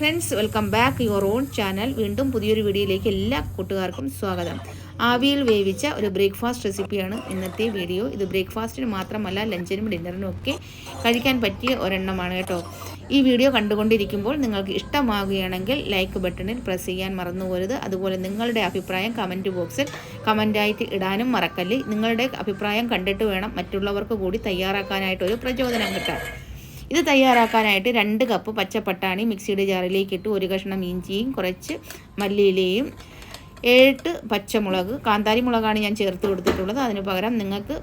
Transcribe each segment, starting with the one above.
Friends welcome back your own channel വീണ്ടും പുതിയൊരു വീഡിയോയിലേക്ക് എല്ലാ കൂട്ടുകാർക്കും സ്വാഗതം. ആവിയിൽ വേവിച്ച ഒരു ബ്രേക്ക്ഫാസ്റ്റ് റെസിപ്പിയാണ് ഇന്നത്തെ വീഡിയോ ഇത് ബ്രേക്ക്ഫാസ്റ്റിന് മാത്രമല്ല ലഞ്ചിനും ഡിന്നറിനും ഒക്കെ കഴിക്കാൻ പറ്റിയ ഒരെണ്ണമാണ് കേട്ടോ. ഈ വീഡിയോ കണ്ടുകൊണ്ടിരിക്കുമ്പോൾ നിങ്ങൾക്ക് ഇഷ്ടമാകുകയാണെങ്കിൽ ലൈക്ക് ബട്ടണിൽ പ്രസ് ചെയ്യാൻ മറന്നുപോരുത് അതുപോലെ നിങ്ങളുടെ അഭിപ്രായം കമന്റ് ബോക്സിൽ കമന്റായിട്ട് ഇടാനും മറക്കല്ലേ. നിങ്ങളുടെ അഭിപ്രായം കണ്ടിട്ട് വേണം മറ്റുള്ളവർക്ക് കൂടി തയ്യാറാക്കാനായിട്ട് ഒരു പ്രചോദനം കിട്ടാൻ. ഇത് തയ്യാറാക്കാനായിട്ട് രണ്ട് കപ്പ് പച്ചപ്പട്ടാണി മിക്സിയുടെ ജാറിലേക്ക് ഇട്ട് ഒരു കഷ്ണം ഇഞ്ചിയും കുറച്ച് മല്ലിയിലയും ഏഴ് പച്ചമുളക് കാന്താരി മുളകാണ് ഞാൻ ചേർത്ത് കൊടുത്തിട്ടുള്ളത്. അതിന് പകരം നിങ്ങൾക്ക്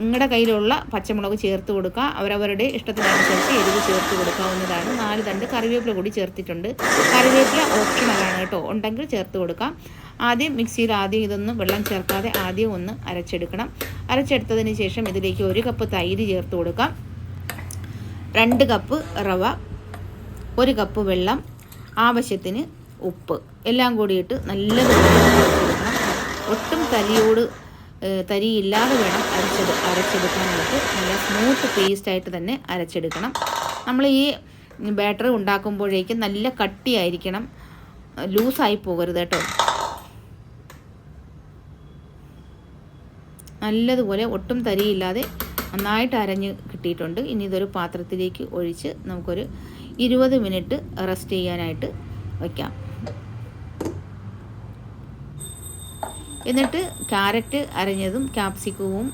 നിങ്ങളുടെ കയ്യിലുള്ള പച്ചമുളക് ചേർത്ത് കൊടുക്കുക അവരവരുടെ ഇഷ്ടത്തിനനുസരിച്ച് എരിവ് ചേർത്ത് കൊടുക്കാവുന്നതാണ്. നാല് തണ്ട് കറിവേപ്പില കൂടി ചേർത്തിട്ടുണ്ട്. കറിവേപ്പില ഓപ്ഷണലാണ് കേട്ടോ. ഉണ്ടെങ്കിൽ ചേർത്ത് കൊടുക്കാം. ആദ്യം മിക്സിയിൽ ആദ്യം ഇതൊന്നും വെള്ളം ചേർക്കാതെ ആദ്യം ഒന്ന് അരച്ചെടുക്കണം. അരച്ചെടുത്തതിന് ശേഷം ഇതിലേക്ക് ഒരു കപ്പ് തൈര് ചേർത്ത് കൊടുക്കാം. രണ്ട് കപ്പ് റവ ഒരു കപ്പ് വെള്ളം ആവശ്യത്തിന് ഉപ്പ്. എല്ലാം കൂടിയിട്ട് അരച്ചെടുക്കണം ഒട്ടും തരിയോട് തരിയില്ലാതെ വേണം അരച്ചെടു അരച്ചെടുക്കാനായിട്ട് നല്ല സ്മൂത്ത് പേസ്റ്റായിട്ട് തന്നെ അരച്ചെടുക്കണം. നമ്മൾ ഈ ബാറ്റർ ഉണ്ടാക്കുമ്പോഴേക്കും നല്ല കട്ടിയായിരിക്കണം. ലൂസായി പോകരുത് കേട്ടോ. നല്ലതുപോലെ ഒട്ടും തരിയില്ലാതെ നന്നായിട്ട് അരഞ്ഞ് കിട്ടിയിട്ടുണ്ട്. ഇനി ഇതൊരു പാത്രത്തിലേക്ക് ഒഴിച്ച് നമുക്കൊരു ഇരുപത് മിനിറ്റ് റെസ്റ്റ് ചെയ്യാനായിട്ട് വയ്ക്കാം എന്നിട്ട് ക്യാരറ്റ് അരഞ്ഞതും ക്യാപ്സിക്കവും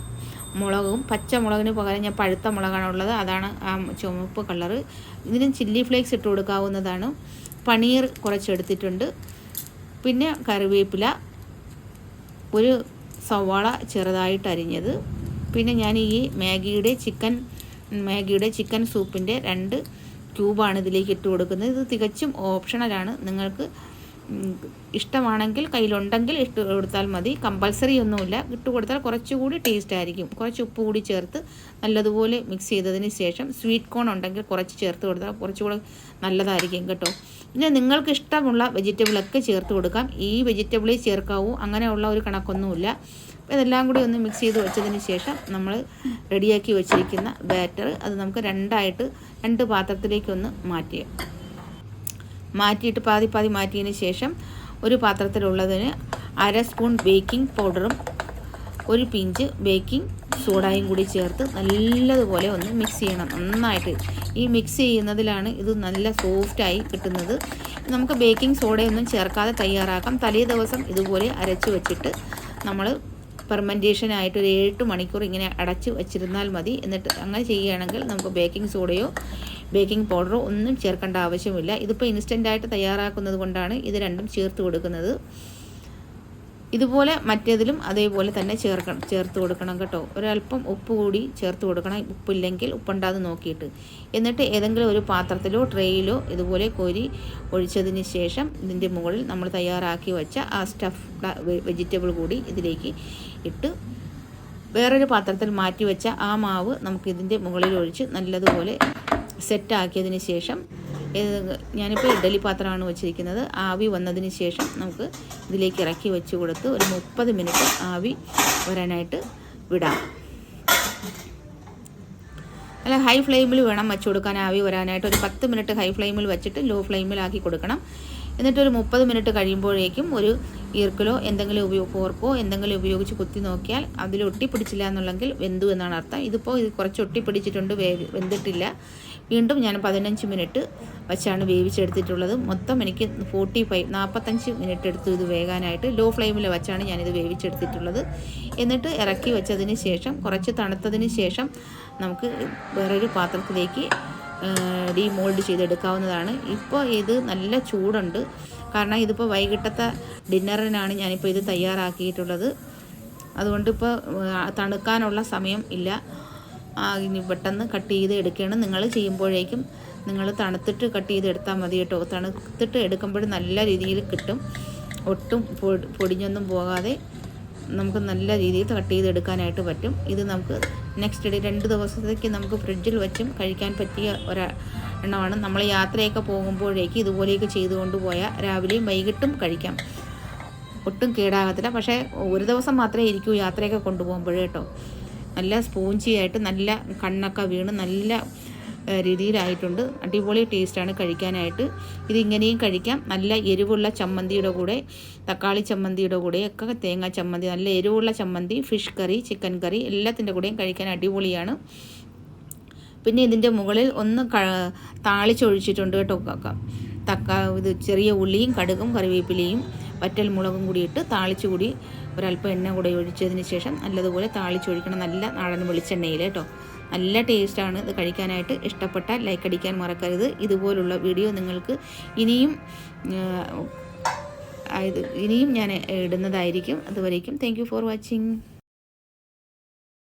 മുളകും പച്ചമുളകിന് പകരം ഞാൻ പഴുത്ത മുളകാണ് ഉള്ളത്. അതാണ് ആ ചുവപ്പ് കളറ്. ഇതിന് ചില്ലി ഫ്ലേക്സ് ഇട്ട് കൊടുക്കാവുന്നതാണ്. പനീർ കുറച്ചെടുത്തിട്ടുണ്ട്. പിന്നെ കറിവേപ്പില ഒരു സവാള ചെറുതായിട്ട് അരിഞ്ഞത്. പിന്നെ ഞാൻ ഈ മാഗിയുടെ ചിക്കൻ മാഗിയുടെ ചിക്കൻ സൂപ്പിന്റെ രണ്ട് ക്യൂബാണ് ഇതിലേക്ക് ഇട്ട് കൊടുക്കുന്നത്. ഇത് തികച്ചും ഓപ്ഷണലാണ്. നിങ്ങൾക്ക് ഇഷ്ടമാണെങ്കിൽ കയ്യിലുണ്ടെങ്കിൽ ഇട്ട് കൊടുത്താൽ മതി. കമ്പൽസറി ഒന്നുമില്ല. ഇട്ട് കൊടുത്താൽ കുറച്ചുകൂടി ടേസ്റ്റ് ആയിരിക്കും. കുറച്ച് ഉപ്പ് കൂടി ചേർത്ത് നല്ലതുപോലെ മിക്സ് ചെയ്തതിന് ശേഷം സ്വീറ്റ് കോൺ ഉണ്ടെങ്കിൽ കുറച്ച് ചേർത്ത് കൊടുത്താൽ കുറച്ചുകൂടെ നല്ലതായിരിക്കും കേട്ടോ. പിന്നെ നിങ്ങൾക്ക് ഇഷ്ടമുള്ള വെജിറ്റബിളൊക്കെ ചേർത്ത് കൊടുക്കാം. ഈ വെജിറ്റബിളേ ചേർക്കാവൂ. അങ്ങനെയുള്ള ഒരു കണക്കൊന്നുമില്ല. ഇതെല്ലാം കൂടി ഒന്ന് മിക്സ് ചെയ്ത് വെച്ചതിന് ശേഷം നമ്മൾ റെഡിയാക്കി വെച്ചിരിക്കുന്ന ബാറ്റർ അത് നമുക്ക് രണ്ടായിട്ട് രണ്ട് പാത്രത്തിലേക്കൊന്ന് മാറ്റിയ മാറ്റിയിട്ട് പാതി പാതി മാറ്റിയതിന് ശേഷം ഒരു പാത്രത്തിലുള്ളതിന് അര സ്പൂൺ ബേക്കിംഗ് പൗഡറും ഒരു പിഞ്ച് ബേക്കിംഗ് സോഡയും കൂടി ചേർത്ത് നല്ലതുപോലെ ഒന്ന് മിക്സ് ചെയ്യണം. നന്നായിട്ട്. ഈ മിക്സ് ചെയ്യുന്നതിലാണ് ഇത് നല്ല സോഫ്റ്റായി കിട്ടുന്നത്. നമുക്ക് ബേക്കിംഗ് സോഡയൊന്നും ചേർക്കാതെ തയ്യാറാക്കാം. തലേ ദിവസം ഇതുപോലെ അരച്ച് വെച്ചിട്ട് നമ്മൾ ഫെർമെന്റേഷനായിട്ട് ഒരു എട്ട് മണിക്കൂർ ഇങ്ങനെ അടച്ച് വെച്ചിരുന്നാൽ മതി. എന്നിട്ട് അങ്ങനെ ചെയ്യുകയാണെങ്കിൽ നമുക്ക് ബേക്കിംഗ് സോഡയോ ബേക്കിംഗ് പൗഡറോ ഒന്നും ചേർക്കേണ്ട ആവശ്യമില്ല. ഇതിപ്പോൾ ഇൻസ്റ്റന്റായിട്ട് തയ്യാറാക്കുന്നത് കൊണ്ടാണ് ഇത് രണ്ടും ചേർത്ത് കൊടുക്കുന്നത്. ഇതുപോലെ മറ്റേതിലും അതേപോലെ തന്നെ ചേർക്കണം ചേർത്ത് കൊടുക്കണം കേട്ടോ. ഒരല്പം ഉപ്പ് കൂടി ചേർത്ത് കൊടുക്കണം. ഉപ്പില്ലെങ്കിൽ ഉപ്പുണ്ടാതെ നോക്കിയിട്ട്. എന്നിട്ട് ഏതെങ്കിലും ഒരു പാത്രത്തിലോ ട്രേയിലോ ഇതുപോലെ കോരി ഒഴിച്ചതിന് ശേഷം ഇതിന്റെ മുകളിൽ നമ്മൾ തയ്യാറാക്കി വെച്ച ആ സ്റ്റഫ് വെജിറ്റബിൾ കൂടി ഇതിലേക്ക് ഇട്ട് വേറൊരു പാത്രത്തിൽ മാറ്റി വെച്ച ആ മാവ് നമുക്ക് ഇതിന്റെ മുകളിൽ ഒഴിച്ച് നല്ലതുപോലെ സെറ്റാക്കിയതിന് ശേഷം ഞാനിപ്പോൾ ഇഡലി പാത്രമാണ് വെച്ചിരിക്കുന്നത്. ആവി വന്നതിന് ശേഷം നമുക്ക് ഇതിലേക്ക് ഇറക്കി വെച്ച് കൊടുത്ത് ഒരു മുപ്പത് മിനിറ്റ് ആവി വരാനായിട്ട് വിടാം. അല്ല ഹൈ ഫ്ലെയിമിൽ വേണം വെച്ച് കൊടുക്കാൻ ആവി വരാനായിട്ട്. ഒരു പത്ത് മിനിറ്റ് ഹൈ ഫ്ലെയിമിൽ വെച്ചിട്ട് ലോ ഫ്ലെയിമിലാക്കി കൊടുക്കണം. എന്നിട്ട് ഒരു മുപ്പത് മിനിറ്റ് കഴിയുമ്പോഴേക്കും ഒരു ഈർക്കലോ എന്തെങ്കിലും ഉപയോഗ ഫോർക്കോ എന്തെങ്കിലും ഉപയോഗിച്ച് കുത്തി നോക്കിയാൽ അതിൽ ഒട്ടിപ്പിടിച്ചില്ല എന്നുള്ളെങ്കിൽ വെന്തു എന്നാണ് അർത്ഥം. ഇതിപ്പോൾ ഇത് കുറച്ച് ഒട്ടിപ്പിടിച്ചിട്ടുണ്ട് വേ വെന്തിട്ടില്ല. വീണ്ടും ഞാൻ പതിനഞ്ച് മിനിറ്റ് വെച്ചാണ് വേവിച്ചെടുത്തിട്ടുള്ളത്. മൊത്തം എനിക്ക് ഫോർട്ടി ഫൈവ് നാൽപ്പത്തഞ്ച് മിനിറ്റ് എടുത്തു ഇത് വേകാനായിട്ട്. ലോ ഫ്ലെയിമിൽ വെച്ചാണ് ഞാനിത് വേവിച്ചെടുത്തിട്ടുള്ളത്. എന്നിട്ട് ഇറക്കി വെച്ചതിന് ശേഷം കുറച്ച് തണുത്തതിന് ശേഷം നമുക്ക് വേറൊരു പാത്രത്തിലേക്ക് ഡീമോൾഡ് ചെയ്തെടുക്കാവുന്നതാണ്. ഇപ്പോൾ ഇത് നല്ല ചൂടുണ്ട്. കാരണം ഇതിപ്പോൾ വൈകിട്ടത്തെ ഡിന്നറിനാണ് ഞാനിപ്പോൾ ഇത് തയ്യാറാക്കിയിട്ടുള്ളത്. അതുകൊണ്ട് ഇപ്പോൾ തണുക്കാനുള്ള സമയം ഇല്ല. പെട്ടെന്ന് കട്ട് ചെയ്ത് എടുക്കുകയാണ് നിങ്ങൾ ചെയ്യുമ്പോഴേക്കും നിങ്ങൾ തണുത്തിട്ട് കട്ട് ചെയ്ത് എടുത്താൽ മതി കേട്ടോ. തണുത്തിട്ട് എടുക്കുമ്പോൾ നല്ല രീതിയിൽ കിട്ടും. ഒട്ടും പൊടിഞ്ഞൊന്നും പോകാതെ നമുക്ക് നല്ല രീതിയിൽ കട്ട് ചെയ്ത് എടുക്കാനായിട്ട് പറ്റും. ഇത് നമുക്ക് നെക്സ്റ്റ് ഡേ രണ്ട് ദിവസത്തേക്ക് നമുക്ക് ഫ്രിഡ്ജിൽ വെച്ചും കഴിക്കാൻ പറ്റിയ ഒരു എണ്ണമാണ്. നമ്മൾ യാത്രയൊക്കെ പോകുമ്പോഴേക്ക് ഇതുപോലെയൊക്കെ ചെയ്തുകൊണ്ട് പോയാൽ രാവിലെയും വൈകിട്ടും കഴിക്കാം. ഒട്ടും കേടാകത്തില്ല. പക്ഷേ ഒരു ദിവസം മാത്രമേ ഇരിക്കൂ യാത്രയൊക്കെ കൊണ്ടുപോകുമ്പോൾ കേട്ടോ. നല്ല സ്പോഞ്ചിയായിട്ട് നല്ല കണ്ണൊക്കെ വീണ് നല്ല രീതിയിലായിട്ടുണ്ട്. അടിപൊളി ടേസ്റ്റാണ് കഴിക്കാനായിട്ട്. ഇതിങ്ങനെയും കഴിക്കാം. നല്ല എരിവുള്ള ചമ്മന്തിയുടെ കൂടെ തക്കാളി ചമ്മന്തിയുടെ കൂടെ ഒക്കെ തേങ്ങ ചമ്മന്തി നല്ല എരിവുള്ള ചമ്മന്തി ഫിഷ് കറി ചിക്കൻ കറി എല്ലാത്തിന്റെ കൂടെയും കഴിക്കാൻ അടിപൊളിയാണ്. പിന്നെ ഇതിന്റെ മുകളിൽ ഒന്ന് ക താളിച്ചൊഴിച്ചിട്ടുണ്ട് കേട്ടോ. തക്കാ ഇത് ചെറിയ ഉള്ളിയും കടുകും കറിവേപ്പിലയും വറ്റൽ മുളകും കൂടി ഇട്ട് താളിച്ചു കൂടി ഒരല്പം എണ്ണ കൂടെ ഒഴിച്ചതിന് ശേഷം നല്ലതുപോലെ താളിച്ചൊഴിക്കണം നല്ല നാടൻ വെളിച്ചെണ്ണയിൽ കേട്ടോ. നല്ല ടേസ്റ്റാണ്. ഇത് കഴിക്കാനായിട്ട് ഇഷ്ടപ്പെട്ടാൽ ലൈക്ക് അടിക്കാൻ മറക്കരുത്. ഇതുപോലുള്ള വീഡിയോ നിങ്ങൾക്ക് ഇനിയും ഇനിയും ഞാൻ ഇടുന്നതായിരിക്കും. അതുവരേക്കും. Thank for watching